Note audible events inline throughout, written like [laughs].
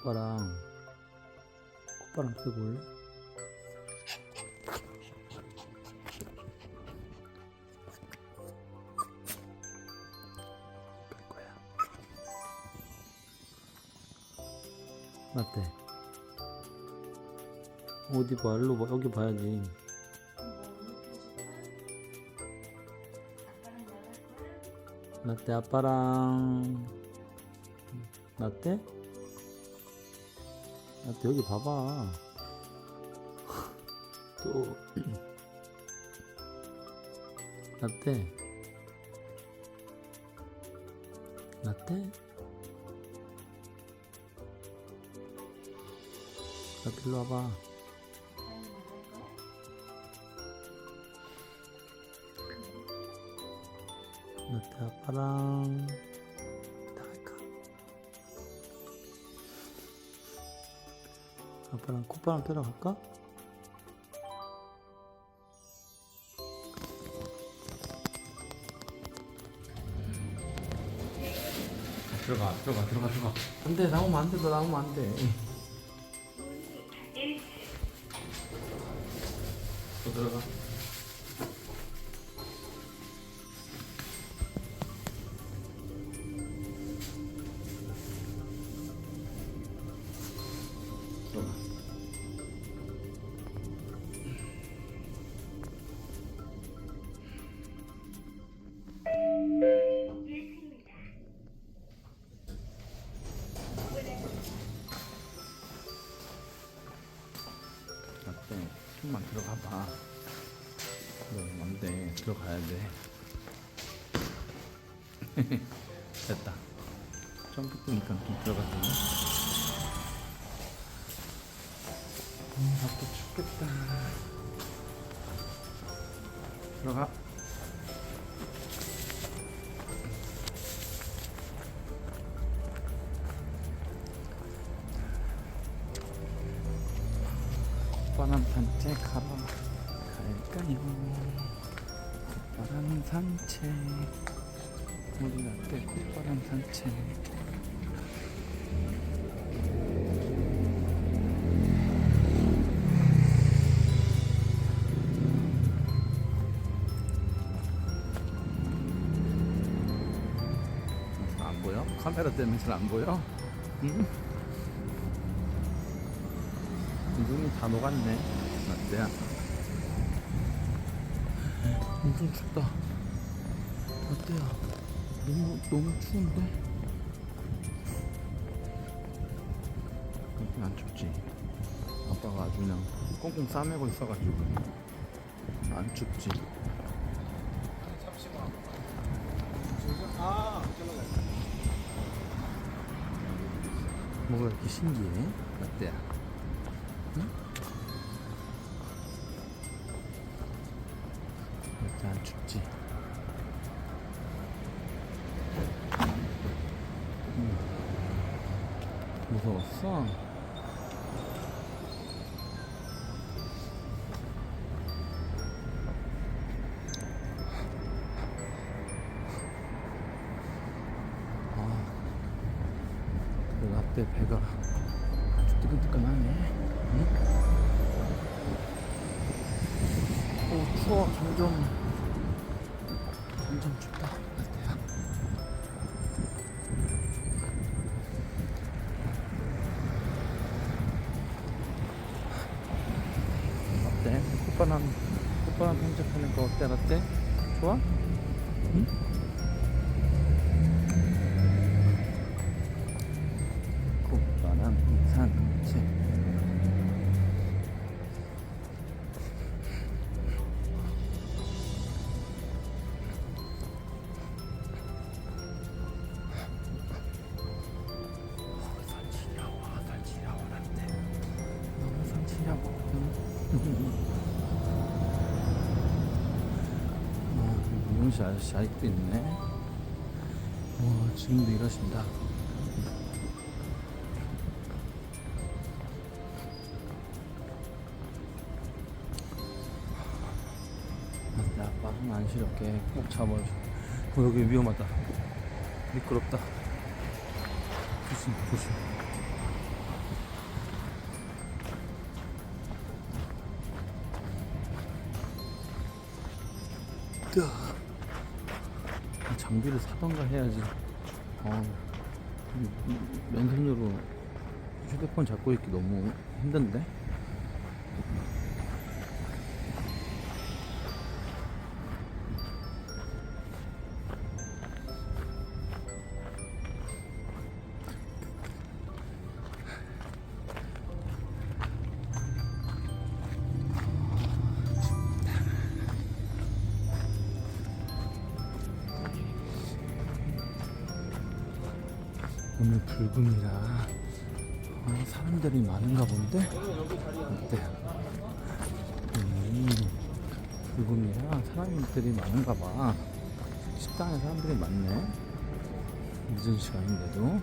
아빠랑 오빠랑 쓰고 올래? 어때? 어디 봐, 일로 봐, 여기 봐야지. 라떼 아빠랑 라떼? 여기 봐봐. 또 라떼. 라떼? 라떼 일로 와봐. 라떼 아빠랑 아빠랑 콧바람 쐬러 갈까? 들어가 들어가 들어가 들어가 안돼 나오면 안돼 너 나오면 안돼 [laughs] 됐다. 점프 뜨니까 좀 들어가지. 음, 밖에 춥겠다. 들어가. 바람 산책하러 갈까요? 콧바람 산책 우리 라떼 콧바람 산책 안 보여? 카메라 때문에 잘 안 보여? 응? 눈이 다 녹았네. 라떼야. 엄청 춥다. 라떼야. 너무, 너무 추운데? 그렇게 안 춥지? 아빠가 아주 그냥 꽁꽁 싸매고 있어가지고. 안 춥지? 뭐가 이렇게 신기해? 라떼야. 이렇게 안 춥지? 무서웠어? 아, 그 라떼 배가 아주 뜨끈뜨끈하네. 응? 오 추워 점점 점점 춥다 아저씨 아직도 있네. 어, 지금도 이러신다. 나 아빠 안시럽게 꼭 잡아줘. 어, 여기 위험하다. 미끄럽다. 조심, 조심. 다 장비를 사던가 해야지. 어, 맨손으로 휴대폰 잡고 있기 너무 힘든데? 불금이라 아, 사람들이 많은가 본데? 어때? 음, 불금이라 사람들이 많은가 봐. 식당에 사람들이 많네. 늦은 시간인데도.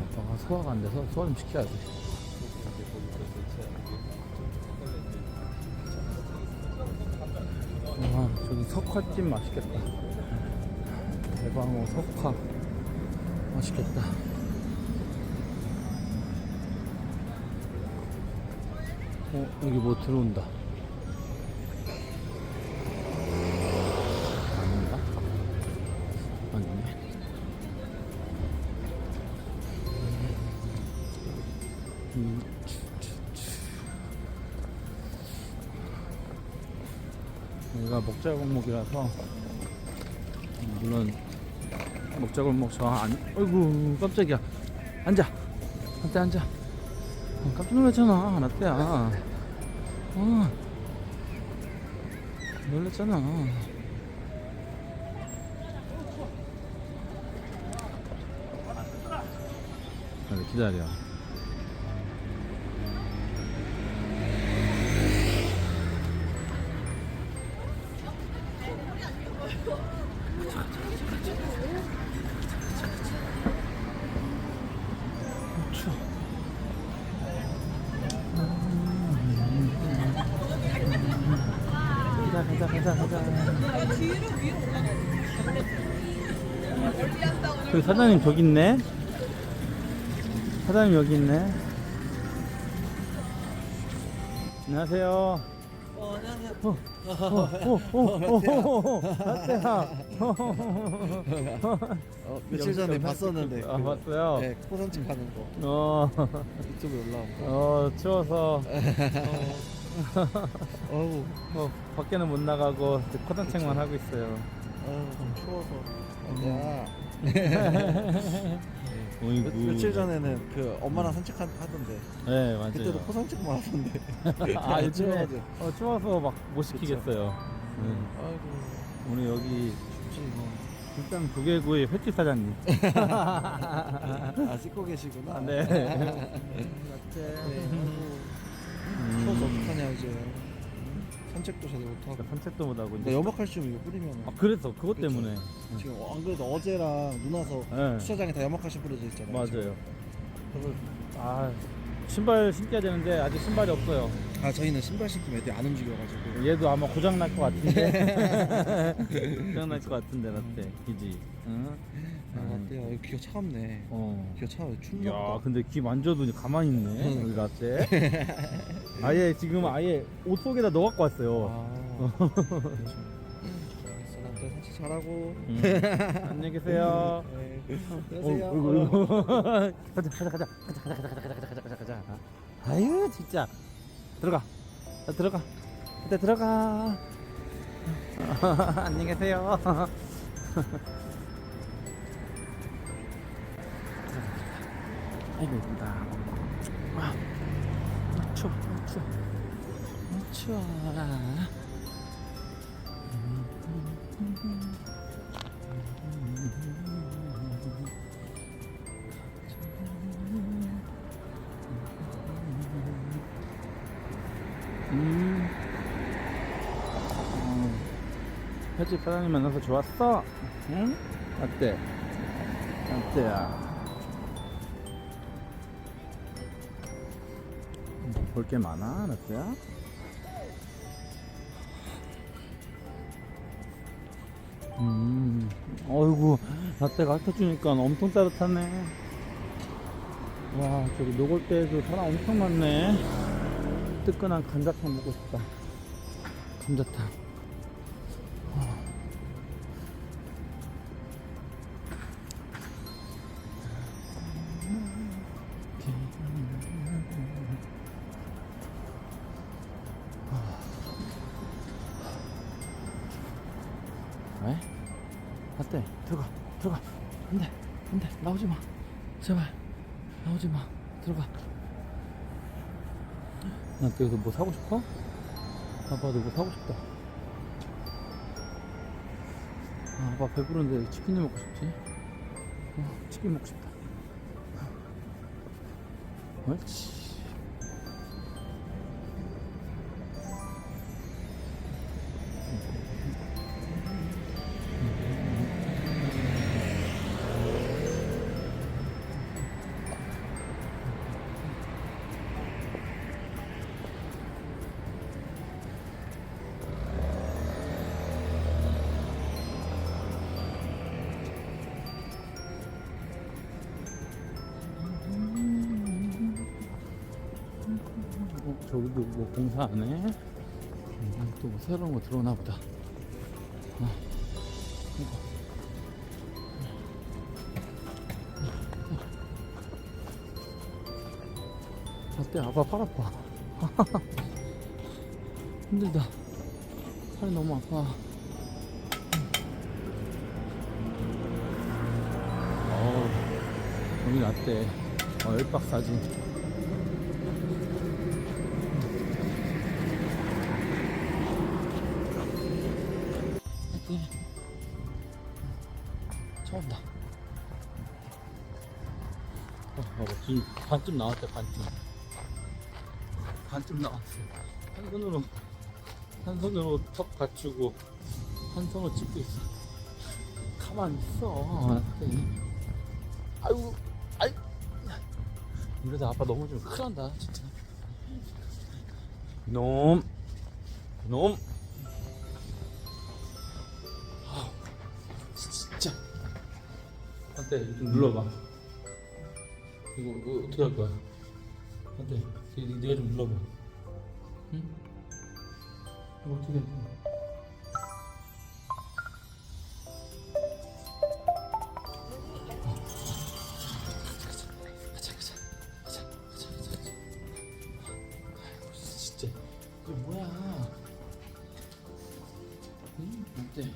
아빠가 소화가 안 돼서 소화 좀 시켜야지. 석화찜 맛있겠다. 대방어 석화. 맛있겠다. 어 여기 뭐 들어온다 여기가 먹자골목이라서. 물론 먹자골목 저 안, 어이구 깜짝이야. 앉아. 앉아 앉아. 어, 깜짝 놀랐잖아. 라떼야. 어. 놀랐잖아. 기다려 가자 가자 가자 가자 저기 사장님 저기 있네 사장님 여기 있네 안녕하세요 어, 안녕하세요. 어, 어, 어, 어, 어, 며칠 전에 봤었는데. 아, 그, 봤어요? 네, 코 산책하는 거 어, 유튜브에 올라온 거. 어, 추워서 어 [laughs] 우, 어, 밖에는 못 나가고 이제 코단책만 하고 있어요. 어우, 좀 추워서. 야, [laughs] 어이구. 며, 며칠 전에는 그 엄마랑 산책하던데. 네, 맞아요. 그때도 코 산책만 하던데. [laughs] 아, 요즘에 추워가지고. 어, 추워서 막 못 시키겠어요. 음. 아이고, 우리 여기 춥지 뭐. 일단 조개구이 횟집 사장님. [laughs] 아, 씻고 계시구나. 아, 네. 네, 아이고. 추워서 음. 어떡하냐, 이제. 산책도 제대로 못하고. 그러니까 산책도 못하고 나 이제. 염화칼슘 이거 뿌리면. 아, 그래서 그것 그쵸. 때문에. 지금 안 그래도 어제랑 눈 와서 네. 주차장에 다 염화칼슘 뿌려져 있잖아요. 맞아요. 그래서 아 신발 신겨야 되는데 아직 신발이 없어요. 아 저희는 신발 신고 애들이 안 움직여가지고 얘도 아마 고장 날 것 같은데. [laughs] 고장 날 것 같은데 라떼. 기지. 응? 아 맞대요 귀가 차갑네 어. 귀가 차가워 춥나 야, 보다 근데 귀 만져도 가만히 있네. 우리 라떼. [laughs] 아예 지금 아예 옷 속에다 넣어 갖고 왔어요. 아 나한테 산책 잘하고 음. 안녕히 계세요. 네. 어, 안녕하세요 어이구. [laughs] 가자, 가자, 가자, 가자, 가자, 가자, 가자, 가자, 가자, 가자, 가자. 아유, 진짜. 들어가. 자, 들어가. 일단 들어가. [laughs] 안녕히 계세요. 아이고. 아, 아, 추워, 아, 추워. 아, 추워 횟집 사장님 만나서 좋았어? 응? 어때? 어때야? 볼 게 많아, 라떼야? 음, 어이구, 라떼가 핥아주니까 엄청 따뜻하네. 와 저기 노골대에도 사람 엄청 많네 뜨끈한 감자탕 먹고 싶다 감자탕 여기서 뭐 사고 싶어? 아빠도 뭐 사고 싶다. 아, 아빠 배부른데 치킨이 먹고 싶지? 어, 치킨 먹고 싶다. 옳지 저기도 뭐 공사 안 해? 음, 또 뭐 새로운 거 들어오나 보다. 어. 이거. 어때? 아빠 팔 아파. [laughs] 힘들다. 팔이 너무 아파. 어우, 여기 났대. 어, 열박 사진. 반쯤 나왔대, 반쯤. 반쯤 나왔어. 한 손으로, 한 손으로 턱 받치고, 한 손으로 찍고 있어. 가만 있어. 아이고, 아이. 이러다 아빠 넘어지면 큰일 난다, 진짜. 놈. 놈. 진짜. 어때? 좀 눌러봐. 이거, 이거 어떻게 할 거야? 이- 네가 좀 눌러봐. 응? 이거 어떻게? 응? 어때?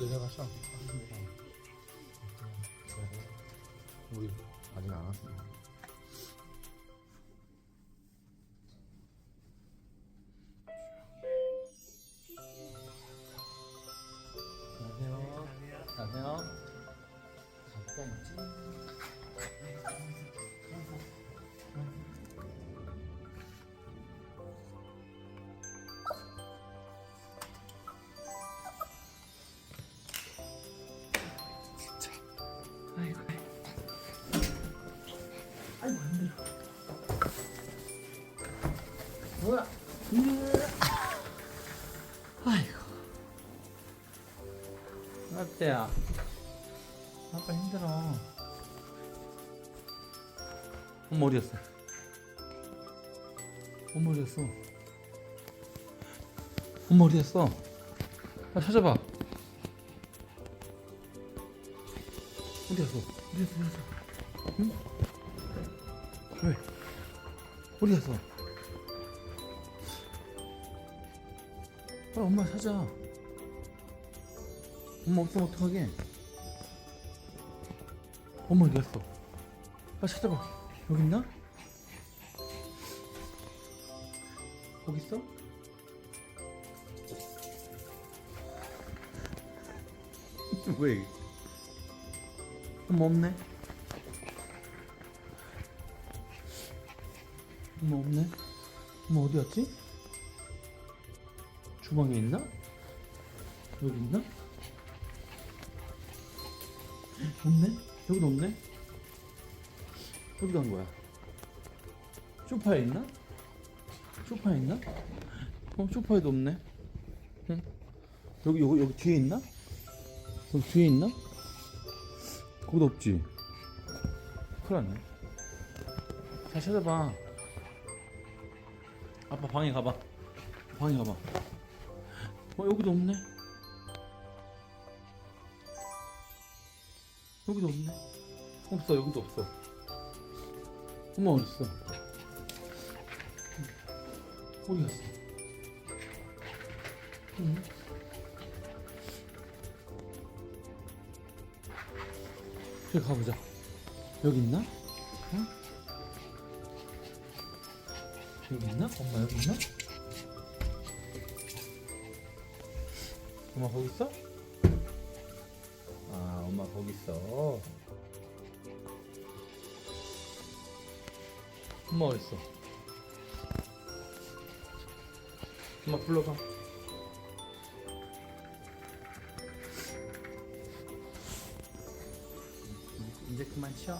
내려가셔. 우리 아직 안. 안녕 어때요? 아빠 힘들어. 엄마 어디였어? 엄마 어디였어? 엄마 어디였어? 아, 찾아봐. 어디 갔어? 어디 갔어? 어디 갔어? 응? 왜? 어디 갔어? 빨리 엄마 찾아. 엄마 없으면 어떡하게? 엄마 어디 갔어? 빨리 찾아봐. 여기 있나? 거기 있어? [laughs] 왜? 엄마 없네. 엄마 없네. 엄마 어디 갔지? 주방에 있나? 여기 있나? 없네? 여기도 없네? 어디 간 거야? 소파에 있나? 소파에 있나? 어, 소파에도 없네. 응? 여기, 여기, 여기 뒤에 있나? 여기 뒤에 있나? 거기도 없지? 큰일 났네. 잘 찾아봐. 아빠 방에 가봐. 방에 가봐. 어, 여기도 없네. 여기도 없네. 없어, 여기도 없어. 엄마 어딨어? 어디 갔어? 응? 저기 가보자. 여기 있나? 응? 여기 있나? 엄마 여기 있나? 엄마 거기 있어? 거기 있어. 엄마 어디 있어? 엄마 불러봐. 이제 그만 쉬어.